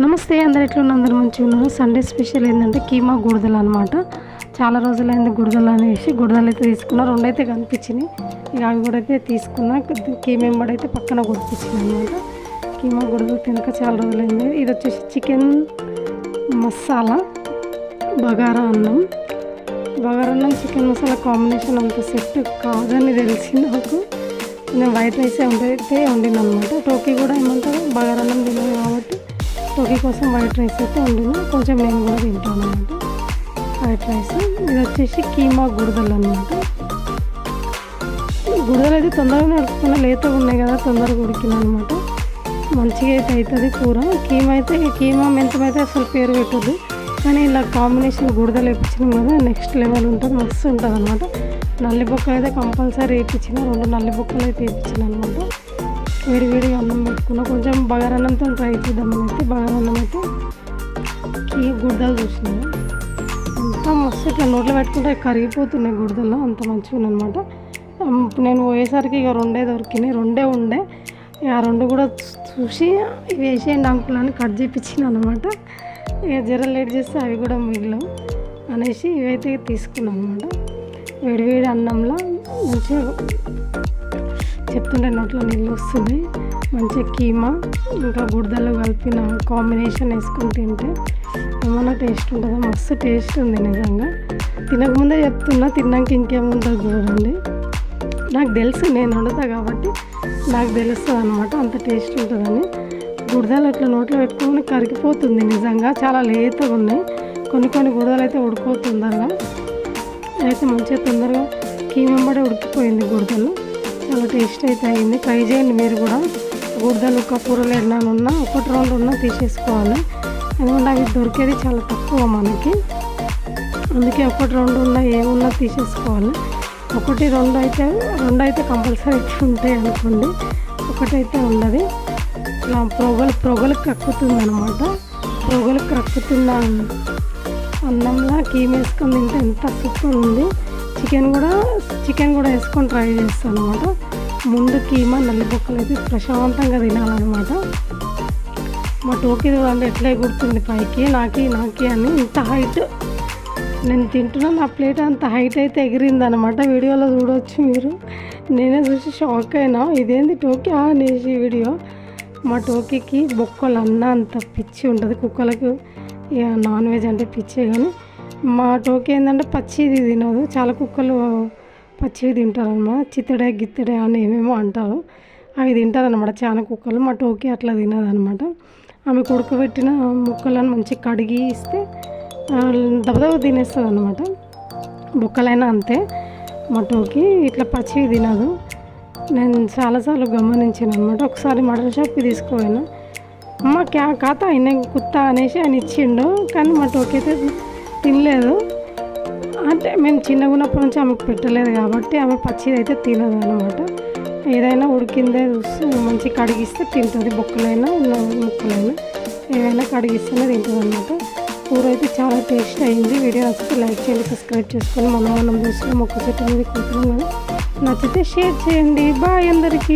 నమస్తే అందరు ఎట్లున్న అందరు మంచిగా ఉన్నారు. సండే స్పెషల్ ఏంటంటే కీమా గుడదలు అనమాట చాలా రోజులైంది గుడదలు అనేసి గుడదలు అయితే తీసుకున్నా రెండు అయితే కనిపించినాయి. ఇక అవి కూడా అయితే తీసుకున్నా కీమా పడైతే అయితే పక్కన కొడిపించింది అనమాట కీమా గుడదలు తినక చాలా రోజులైంది. ఇది వచ్చేసి చికెన్ మసాలా బగారా అన్నం. బగారా అన్నం చికెన్ మసాలా కాంబినేషన్ అంత సెట్ కాదని తెలిసి నాకు. నేను వైట్ రైస్ అయితే వండిన అనమాట టోకీ కూడా ఏమంటారు? బగారన్నం తిన్నాను కాబట్టి. టోకీ కోసం వైట్ రైస్ అయితే వండిన కొంచెం నేను కూడా తింటాను అనమాట వైట్ రైస్. ఇది వచ్చేసి కీమా గుడదలు అనమాట గుడదలు అయితే తొందరగా నడుపుకున్న లేతగా ఉన్నాయి కదా తొందరగా ఉడికిన అనమాట మంచిగా అయితే అవుతుంది కూర. కీమా అయితే కీమా మెంతం అయితే అసలు పేరు పెట్టదు కానీ ఇలా కాంబినేషన్ గుడదలు వేయించినాం కదా నెక్స్ట్ లెవెల్ ఉంటుంది మస్తు ఉంటుంది అనమాట నల్లి బొక్కలు అయితే కంపల్సరీ వేయించిన రెండు నల్లి బొక్కలు అయితే వేయించిన అనమాట వేడివేడిగా అన్నం పెట్టుకున్నా కొంచెం బగారన్నంతో ట్రై చేద్దామని అయితే బగారన్నం అయితే కీ గుడ్డలు చూసినాను అంతా మస్తు ఇట్లా నోట్లో పెట్టుకుంటే కరిగిపోతున్నాయి గుడ్డలు. అంత మంచిగా అనమాట నేను పోయేసరికి ఇక రెండే దొరికినాయి. రెండే ఉండే. ఇక ఆ రెండు కూడా చూసి ఇవి వేసేయండి అంకుల్ అని కట్ చేయించిన అనమాట ఇక జర లేట్ చేస్తే అవి కూడా మిగిలవు అనేసి ఇవైతే తీసుకున్నాను అనమాట వేడివేడి అన్నంలో మంచిగా చెప్తుంటే నోట్లో నీళ్ళు వస్తుంది మంచిగా కీమా ఇంకా గుడ్డలు కలిపిన కాంబినేషన్ వేసుకొని తింటే ఏమన్నా టేస్ట్ ఉంటుందో? మస్తు టేస్ట్ ఉంది నిజంగా. తినకముందే చెప్తున్నా తిన్నాక ఇంకేముంటుంది చూడండి. నాకు తెలుసు నేను వండుతా కాబట్టి నాకు తెలుస్తుంది అనమాట అంత టేస్ట్ ఉంటుందని. గుడిదలు అట్లా నోట్లో పెట్టుకొని కరిగిపోతుంది నిజంగా. చాలా లేతగా ఉన్నాయి. కొన్ని కొన్ని గుడిదలు అయితే ఉడికో తొందరగా అయితే మంచిగా తొందరగా కీమెంబడే ఉడికిపోయింది గుడిదలు చాలా టేస్ట్ అయితే అయింది. ట్రై చేయండి మీరు కూడా. గుడ్డలు ఒక కూరలు ఎన్నాళ్ళు ఉన్నా ఒకటి రెండు ఉన్నా తీసేసుకోవాలి. ఎందుకంటే అవి దొరికేది చాలా తక్కువ మనకి. అందుకే ఒకటి రెండు ఉన్నా ఏమున్నా తీసేసుకోవాలి. ఒకటి రెండు అయితే రెండు అయితే కంపల్సరీ ఉంటాయి అనుకోండి. ఒకటైతే ఉన్నది ఇలా పొగలు పొగలు కక్కుతుంది అనమాట పొగలు కక్కుతున్న అన్నంలా కీమ్ తింటే ఎంత సూపర్ ఉంది. చికెన్ కూడా చికెన్ కూడా వేసుకొని ట్రై చేస్తాను అనమాట ముందు కీమా నల్లిపొక్కలు అయితే ప్రశాంతంగా తినాలన్నమాట. మా టోకీ వాళ్ళు ఎట్లా గుర్తుంది పైకి నాకి నాకి అని ఇంత హైట్. నేను తింటున్నా నా ప్లేట్ అంత హైట్ అయితే ఎగిరింది అనమాట వీడియోలో చూడవచ్చు మీరు. నేనే చూసి షాక్ అయినా. ఇదేంది టోకీ? అనేసి వీడియో. మా టోకీకి బొక్కలు అన్న అంత పిచ్చి ఉంటుంది. కుక్కలకు ఇక నాన్ వెజ్ అంటే పిచ్చే కానీ మా టోకి ఏంటంటే పచ్చిది తినదు. చాలా కుక్కలు పచ్చివి తింటారనమాట చిత్తడే గిత్తడే అని ఏమేమో అంటారు. అవి తింటారనమాట చాలా కుక్కలు. మా టోకి అట్లా తినదనమాట ఆమె ఉడకబెట్టిన ముక్కలను మంచిగా కడిగి ఇస్తే దబదబ తినేస్తుంది అనమాట బొక్కలైనా అంతే. మా టోకి ఇట్లా పచ్చివి తినదు. నేను చాలాసార్లు గమనించాను అనమాట ఒకసారి మటన్ షాప్కి తీసుకుపోయాను. అమ్మ క్యా కాతా ఆయన కుత్తా అనేసి ఆయన ఇచ్చిండు. కానీ మా టోకి అయితే తినలేదు. అంటే మేము చిన్నగా ఉన్నప్పటి నుంచి ఆమెకు పెట్టలేదు కాబట్టి ఆమె పచ్చిది అయితే తినదు అనమాట ఏదైనా ఉడికిందే చూస్తే మంచి కడిగిస్తే తింటుంది బొక్కలైనా ముక్కలైనా. ఏదైనా కడిగిస్తేనే తింటుంది అనమాట కూర అయితే చాలా టేస్ట్ అయింది. వీడియో నచ్చితే లైక్ చేయండి సబ్స్క్రైబ్ చేసుకొని మనం మనం చూస్తున్నాం మొక్క చెట్టు మీద కూర్చున్నాం నచ్చితే షేర్ చేయండి. బాయ్ అందరికీ.